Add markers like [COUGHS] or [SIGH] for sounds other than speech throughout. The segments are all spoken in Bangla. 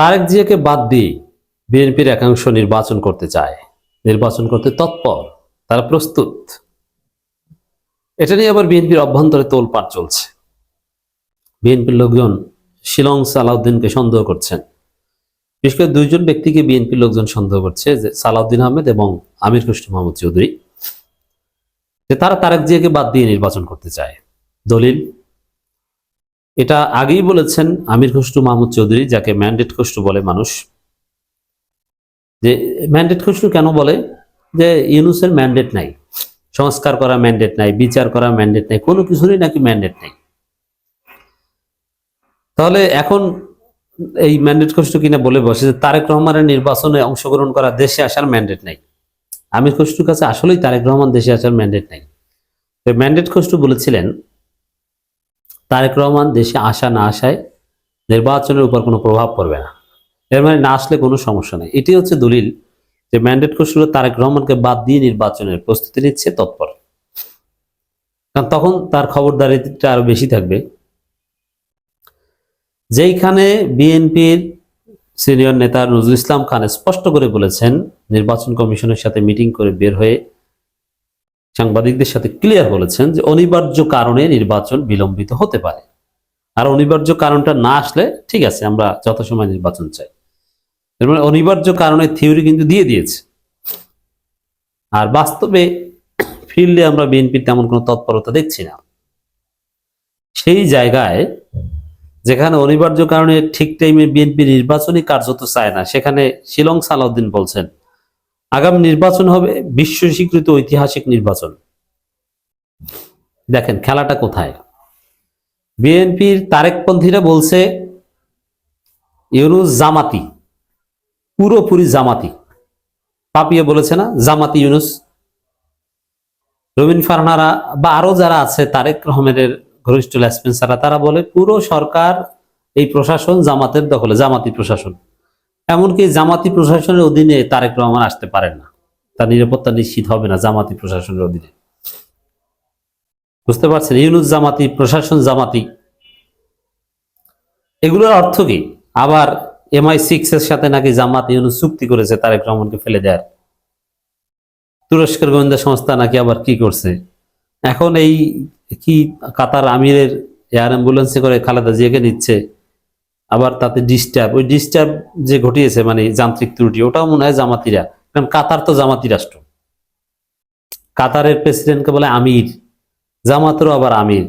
তারেক জিয়াকে বাদ দিয়ে বিএনপির একাংশ নির্বাচন করতে চায়। নির্বাচন করতে তৎপর, তারা প্রস্তুত। এটা নিয়ে আবার বিএনপির অভ্যন্তরে তোলপাড় চলছে। বিএনপির লোকজন শিলং সালাউদ্দিনকে সন্দেহ করছেন। বিশেষ করে দুইজন ব্যক্তিকে বিএনপির লোকজন সন্দেহ করছে, যে সালাউদ্দিন আহমেদ এবং আমির খুশরু মাহমুদ চৌধুরী। যে তারা তারেক জিয়াকে বাদ দিয়ে নির্বাচন করতে চায়। দলিল এটা আগেই বলেছেন আমির খসরু মাহমুদ চৌধুরী, যাকে ম্যান্ডেট খসরু বলে মানুষ। যে ম্যান্ডেট খসরু কেন বলে? যে ইউনুসের ম্যান্ডেট নাই, সংস্কার করা ম্যান্ডেট নাই, বিচার করা ম্যান্ডেট নাই, কোনো কিছুরই নাকি ম্যান্ডেট নাই। তাহলে এখন এই ম্যান্ডেট খসরু কিনা বলে বসে যে তারেক রহমানের নির্বাচনে অংশগ্রহণ করা দেশে আসার ম্যান্ডেট নাই। আমির খসরুর কাছে আসলেই তারেক রহমান দেশে আসার ম্যান্ডেট নাই। তো ম্যান্ডেট খসরু বলেছিলেন তারেক রহমান দেশে আসা না আসায় নির্বাচনের উপর কোনো প্রভাব পড়বে না। এর মানে না আসলে কোনো সমস্যা নেই। এটি হচ্ছে দলিল যে ম্যান্ডেট খসরু তারেক রহমানকে বাদ দিয়ে নির্বাচনের প্রস্তুতি নিচ্ছে তৎপর। কারণ তখন তার খবরদারিটা আরও বেশি থাকবে। যেইখানে বিএনপির সিনিয়র নেতা নজরুল ইসলাম খান স্পষ্ট করে বলেছেন, নির্বাচন কমিশনের সাথে মিটিং করে বের হয়ে সাংবাদিকদের সাথে ক্লিয়ার বলেছেন যে অনিবার্য কারণে নির্বাচন বিলম্বিত হতে পারে। আর অনিবার্য কারণটা না আসলে ঠিক আছে, আমরা যথাসময় নির্বাচন চাই। মানে অনিবার্য কারণে থিওরি কিন্তু দিয়ে দিয়েছে। আর বাস্তবে ফিল্ডে আমরা বিএনপির তেমন কোনো তৎপরতা দেখছি না। সেই জায়গায় যেখানে অনিবার্য কারণে ঠিক টাইমে বিএনপি নির্বাচনী কার্যত চায় না, সেখানে শিলং সালাউদ্দিন বলছেন আগামী নির্বাচন হবে বিশ্ব স্বীকৃত ঐতিহাসিক নির্বাচন। দেখেন খেলাটা কোথায়? বিএনপির তারেকপন্থীরা বলছে, ইউনুস জামাতি, পুরোপুরি জামাতি। পাপিয়ে বলেছে না, জামাতি ইউনুস। রবিন ফারনারা বা আরও যারা আছে, তারেক রহমানের ঘনিষ্ঠ লেসপেন্সাররা তারা বলে পুরো সরকার এই প্রশাসন জামাতের দখলে, জামাতি প্রশাসন। এমনকি জামাতি প্রশাসনের অধীনে তারেক রহমান আসতে পারেন না। তার নিরাপত্তা নিশ্চিত হবে না জামাতি প্রশাসনের অধীনে। বুঝতে পারছেন? ইউনুস জামাতি, প্রশাসন জামাতি। এগুলোর অর্থ কি? আবার এমআই সিক্স এর সাথে নাকি জামাত ইউনুস চুক্তি করেছে তারেক রহমানকে ফেলে দেয়ার? তুরস্কের গোয়েন্দা সংস্থা নাকি আবার কি করছে? এখন এই কি কাতার আমিরের এয়ার অ্যাম্বুলেন্সে করে খালেদা জিয়াকে নিচ্ছে? আবার তাতে ডিস্টার্ব ওই ডিস্টার্ব যে ঘটিয়েছে মানে যান্ত্রিক ত্রুটি, ওটাও মনে হয় জামাতিরা। কারণ কাতার তো জামাতি রাষ্ট্র। কাতারের প্রেসিডেন্টকে বলে আমির, জামাতেরও আবার আমির।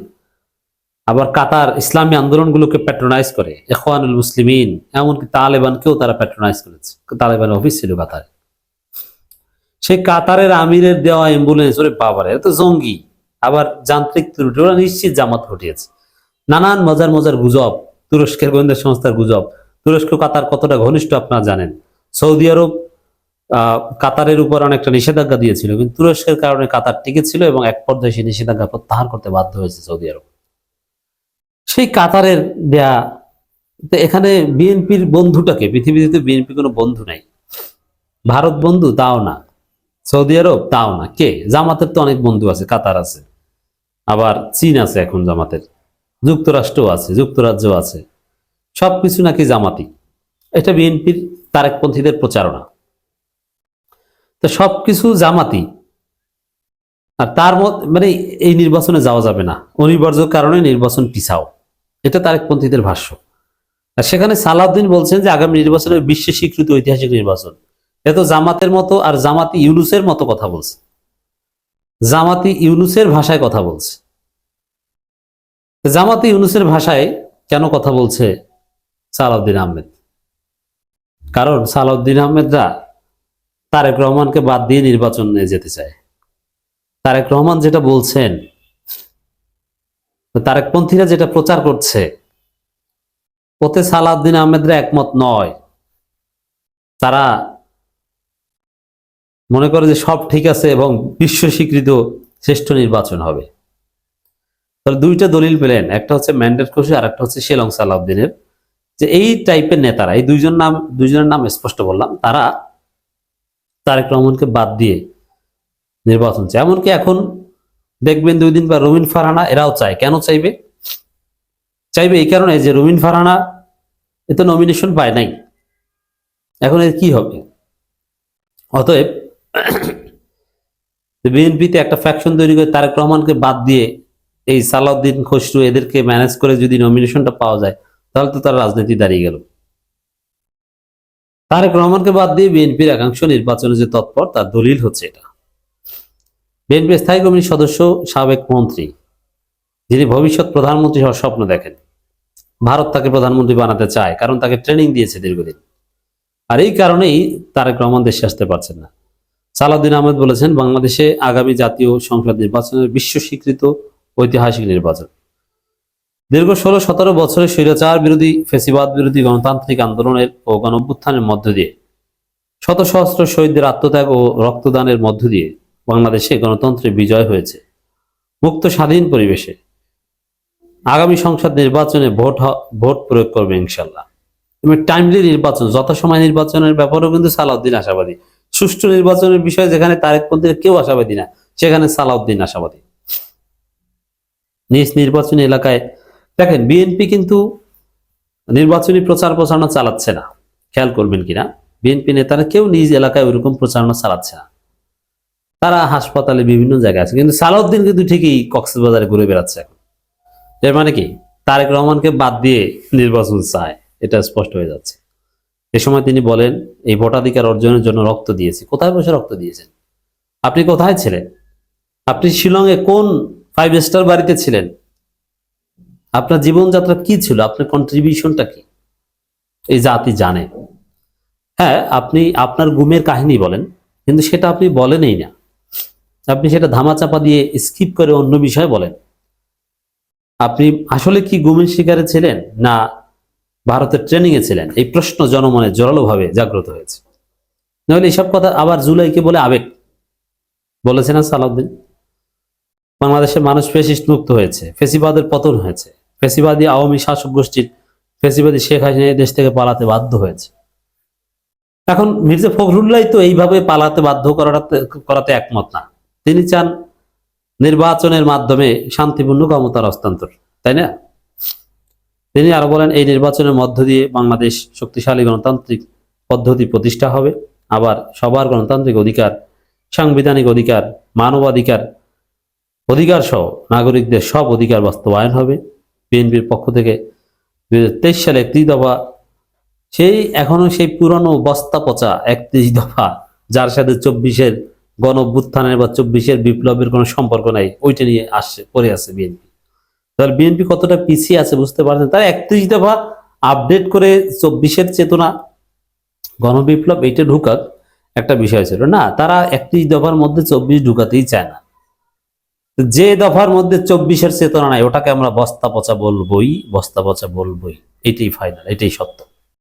আবার কাতার ইসলামী আন্দোলনগুলোকে প্যাট্রোনাইজ করে এখওয়ানুল মুসলিমিন, এমনকি তালেবানকেও তারা প্যাট্রোনাইজ করেছে। তালেবানের অফিস ছিল কাতারে। সেই কাতারের আমিরের দেওয়া অ্যাম্বুলেন্স ওরে বাবার এটা তো জঙ্গি। আবার যান্ত্রিক ত্রুটি, ওরা নিশ্চিত জামাত ঘটিয়েছে। নানান মজার মজার গুজব। তুরস্কের গোয়েন্দা সংস্থার গুজব। তুরস্ক কাতার কতটা ঘনিষ্ঠ আপনারা জানেন। সৌদি আরব কাতারের উপর অনেকটা নিষেধাজ্ঞা দিয়েছিল, কিন্তু তুরস্কের কারণে কাতার টিকে ছিল এবং এক পর্যায়ে সেই নিষেধাজ্ঞা প্রত্যাহার করতে বাধ্য হয়েছে সৌদি আরব। সেই কাতারের দেয়া এখানে বিএনপির বন্ধুটাকে, পৃথিবীতে বিএনপি কোনো বন্ধু নাই। ভারত বন্ধু তাও না। সৌদি আরব তাও না। কে? জামাতের তো অনেক বন্ধু আছে, কাতার আছে। আবার চীন আছে এখন জামাতের। যুক্তরাষ্ট্র আছে যুক্তরাজ্য আছে। সবকিছু নাকি জামাতি। এটা বিএনপির তারেকপন্থীদের প্রচারণা। তো সবকিছু জামাতি। আর তার মানে এই নির্বাচনে যাওয়া যাবে না। অনিবার্য কারণে নির্বাচন পিছাও। এটা তারেকপন্থীদের ভাষ্য। আর সেখানে সালাউদ্দিন বলছেন যে আগামী নির্বাচনে বিশ্ব স্বীকৃত ঐতিহাসিক নির্বাচন। এ তো জামাতের মতো আর জামাতি ইউনুসের মতো কথা বলছে। জামাতি ইউনুসের ভাষায় কথা বলছে। জামাতি ইউনুসের ভাষায় কেন কথা বলছে সালাউদ্দিন আহমেদ? কারণ সালাউদ্দিন আহমেদরা তারেক রহমানকে বাদ দিয়ে নির্বাচনে যেতে চায়। তারেক রহমান যেটা বলছেন, তারেকপন্থীরা যেটা প্রচার করছে, ওতে সালাউদ্দিন আহমেদরা একমত নয়। তারা মনে করে যে সব ঠিক আছে এবং বিশ্ব স্বীকৃত শ্রেষ্ঠ নির্বাচন হবে। তাহলে দুইটা দলিল পেলেন, একটা হচ্ছে ম্যান্ডেট খুশি আর একটা হচ্ছে শেলং সালাউদ্দিনের। যে এই টাইপের নেতারা, এই দুইজন নাম, দুইজনের নাম স্পষ্ট বললাম, তারা তারেক রহমানকে বাদ দিয়ে নির্বাচন চায়। এমনকি এখন দেখবেন দুই দিন বা রবিন ফারহানা, এরাও চায়। কেন চাইবে? চাইবে এই কারণে যে রবিন ফারহানা তো নমিনেশন পায় নাই। এখন এর কি হবে? অতএব [COUGHS] বিএনপিতে একটা ফ্যাকশন তৈরি করে তারেক রহমানকে বাদ দিয়ে এই সালাউদ্দিন খসরু এদেরকে ম্যানেজ করে যদি নমিনেশনটা পাওয়া যায়, তাহলে তো তার রাজনীতি দাঁড়িয়ে গেল। তারেক রহমানকে বাদ দিয়ে বিএনপির একাংশ নির্বাচনে যে তৎপর, তার দলিল হচ্ছে এটা। বিএনপির স্থায়ী কমিটির সদস্য, সাবেক মন্ত্রী, যিনি ভবিষ্যৎ প্রধানমন্ত্রী হওয়ার স্বপ্ন দেখেন, ভারত তাকে প্রধানমন্ত্রী বানাতে চায়, কারণ তাকে ট্রেনিং দিয়েছে দীর্ঘদিন। আর এই কারণেই তারেক রহমান দেশে আসতে পারছেন না। সালাউদ্দিন আহমেদ বলেছেন, বাংলাদেশে আগামী জাতীয় সংসদ নির্বাচনের বিশ্ব স্বীকৃত ঐতিহাসিক নির্বাচন। দীর্ঘ ষোলো, সতেরো বছরের স্বৈরাচার বিরোধী, ফেসিবাদ বিরোধী গণতান্ত্রিক আন্দোলনের ও গণ অভ্যুত্থানের মধ্য দিয়ে শত সহস্র শহীদদের আত্মত্যাগ ও রক্তদানের মধ্য দিয়ে বাংলাদেশে গণতন্ত্রের বিজয় হয়েছে। মুক্ত স্বাধীন পরিবেশে আগামী সংসদ নির্বাচনে ভোট ভোট প্রয়োগ করবে ইনশাল্লাহ এবং টাইমলি নির্বাচন, যথাসময় নির্বাচনের ব্যাপারেও কিন্তু সালাউদ্দিন আশাবাদী। সুষ্ঠু নির্বাচনের বিষয়ে যেখানে তারেক তারেকপন্থীর কেউ আশাবাদী না, সেখানে সালাউদ্দিন আশাবাদী। নিজ নির্বাচনী এলাকায়। দেখেন বিএনপি কিন্তু নির্বাচনী প্রচার প্রচারণা চালাচ্ছে না। খেয়াল করবেন কিনা? বিএনপি নেতারা কেউ নিজ এলাকায় ওইরকম প্রচারণা চালাচ্ছে না। তারা হাসপাতালে বিভিন্ন জায়গায় আছে। কিন্তু সালাউদ্দিন কিন্তু ঠিকই কক্সবাজারে ঘুরে বেড়াচ্ছে এখন। এর মানে কি? তারেক রহমানকে বাদ দিয়ে নির্বাচন চায়। এটা স্পষ্ট হয়ে যাচ্ছে। এ সময় তিনি বলেন, এই ভোটাধিকার অর্জনের জন্য রক্ত দিয়েছি। কোথায় বসে রক্ত দিয়েছেন? আপনি কোথায় ছিলেন? আপনি শিলংয়ে কোন ফাইভ স্টার বাড়িতে ছিলেন। আপনার জীবনযাত্রা কি ছিল? আপনার কন্ট্রিবিউশনটা কি? এই জাতি জানে হ্যাঁ আপনি আপনার গুমের কাহিনী বলেন, কিন্তু সেটা আপনি বলেনই না। আপনি সেটা ধামাচাপা দিয়ে স্কিপ করে অন্য বিষয় বলেন। আপনি আসলে কি গুমের শিকারে ছিলেন? না, ভারতের ট্রেনিং এ ছিলেন? এই প্রশ্ন জনমনে জোরালোভাবে জাগ্রত হয়েছে। নাহলে এসব কথা আবার জুলাইকে বলে আবেগ। বলেছে না সালাউদ্দিন? বাংলাদেশের মানুষ ফেসিস্ট মুক্ত হয়েছে, ফেসিবাদের পতন হয়েছে। ফেসিবাদী আওয়ামী শাসক গোষ্ঠীর ফেসিবাদী শেখ হাসিনা দেশ থেকে পালাতে বাধ্য হয়েছে। এখন মির্জা ফখরুল্লাহ তো এইভাবে পালাতে বাধ্য করাতে করাতে একমত না। তিনি চান নির্বাচনের মাধ্যমে শান্তিপূর্ণ ক্ষমতার হস্তান্তর, তাই না? তিনি আরও বলেন, এই নির্বাচনের মধ্য দিয়ে বাংলাদেশ শক্তিশালী গণতান্ত্রিক পদ্ধতি প্রতিষ্ঠা হবে। আবার সবার গণতান্ত্রিক অধিকার, সাংবিধানিক অধিকার, মানবাধিকার অধিকার সহ নাগরিকদের সব অধিকার বাস্তবায়ন হবে। বিএনপির পক্ষ থেকে দুই হাজার তেইশ সালে একত্রিশ দফা, সেই এখনও সেই পুরনো বস্তা পচা একত্রিশ দফা, যার সাথে চব্বিশের গণ অভ্যুত্থানের বা চব্বিশের বিপ্লবের কোনো সম্পর্ক নাই, ওইটা নিয়ে আসছে পড়ে আছে বিএনপি। তাহলে বিএনপি কতটা পিছিয়ে আছে বুঝতে পারছেন? তারা একত্রিশ দফা আপডেট করে চব্বিশের চেতনা, গণবিপ্লব, এইটা ঢুকাক, একটা বিষয় ছিল। না, তারা একত্রিশ দফার মধ্যে চব্বিশ ঢুকাতেই চায় না। যে দফার মধ্যে চব্বিশের চেতনা নাই, ওটাকে আমরা বস্তা পচা বলবই বস্তা পচা বলবই। এটাই ফাইনাল এটাই সত্য।